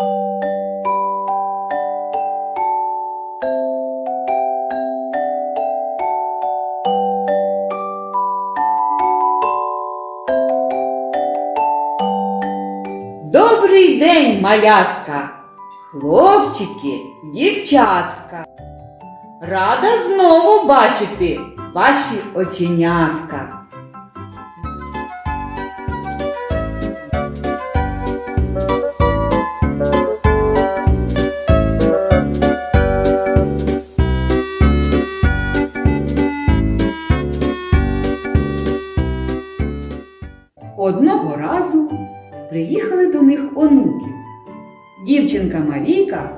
Добрий день, малятка, хлопчики, дівчатка. Рада знову бачити ваші оченятка. Приїхали до них онуки. Дівчинка Марійка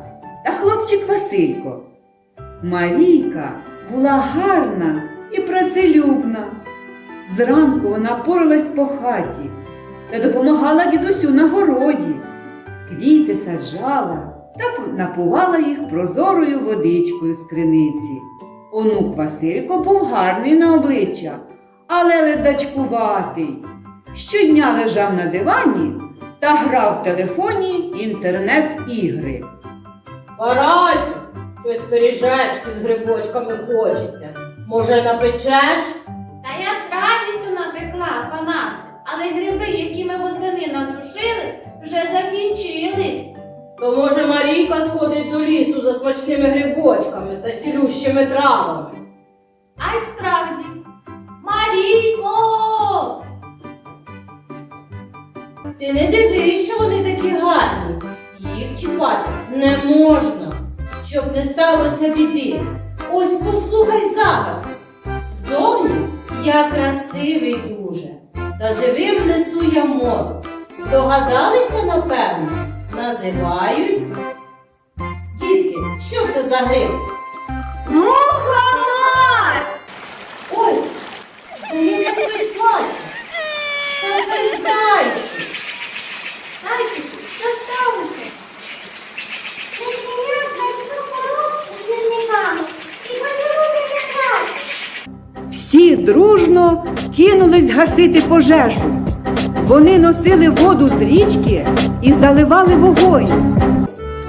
та хлопчик Василько. Марійка була гарна і працелюбна. Зранку вона поралась по хаті та допомагала дідусю на городі. Квіти саджала та напувала їх прозорою водичкою з криниці. Онук Василько був гарний на обличчя, але ледачкуватий. Щодня лежав на дивані та грав в телефоні інтернет-ігри. Карасю, щось пиріжечки з грибочками хочеться. Може, напечеш? Та я з радістю напекла, панасе, але гриби, які ми восени насушили, вже закінчились. То може Марійка сходить до лісу за смачними грибочками та цілющими травами. А й справді. Марійко! Ти не дивись, що вони такі гарні. Їх чіпати не можна, щоб не сталося біди. Ось послухай запах. Зовні я красивий дуже, та живим несу я моду. Здогадалися, напевно, називаюсь. Дітки, що це за гриб? Мухомор! Ой, здається, хтось плаче. Та це зайчик. Дружно кинулись гасити пожежу. Вони носили воду з річки і заливали вогонь.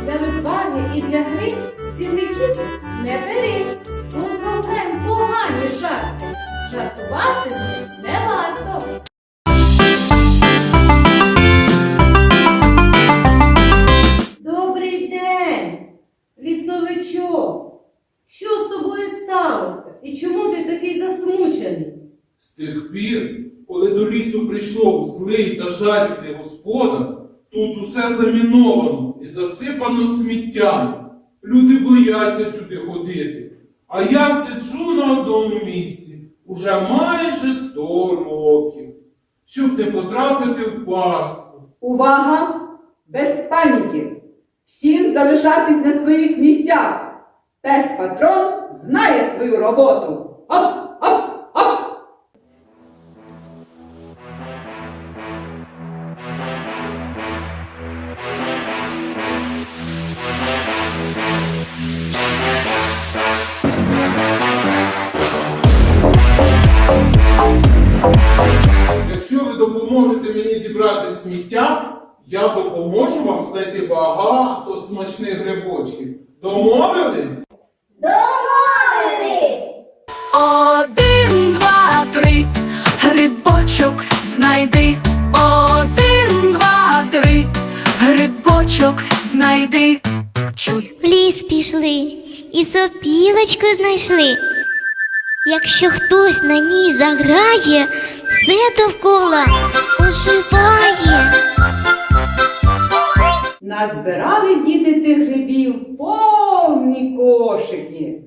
Для розваги і для гри сірників не бери, бо з вогнем погані жарти. Тих пір, коли до лісу прийшов злий та жадібний господар, тут усе заміновано і засипано сміттям. Люди бояться сюди ходити. А я сиджу на одному місці уже майже сто років, щоб не потрапити в пастку. Увага! Без паніки! Всім залишатись на своїх місцях. Пес патрон знає свою роботу. Ап, зібрати сміття, я допоможу вам знайти багато смачних грибочків. Домовились? Домовились! Один, два, три, грибочок знайди. Один, два, три, грибочок знайди. В ліс пішли і сопілочку знайшли. Якщо хтось на ній заграє, все довкола оживає. Назбирали діти тих грибів повні кошики.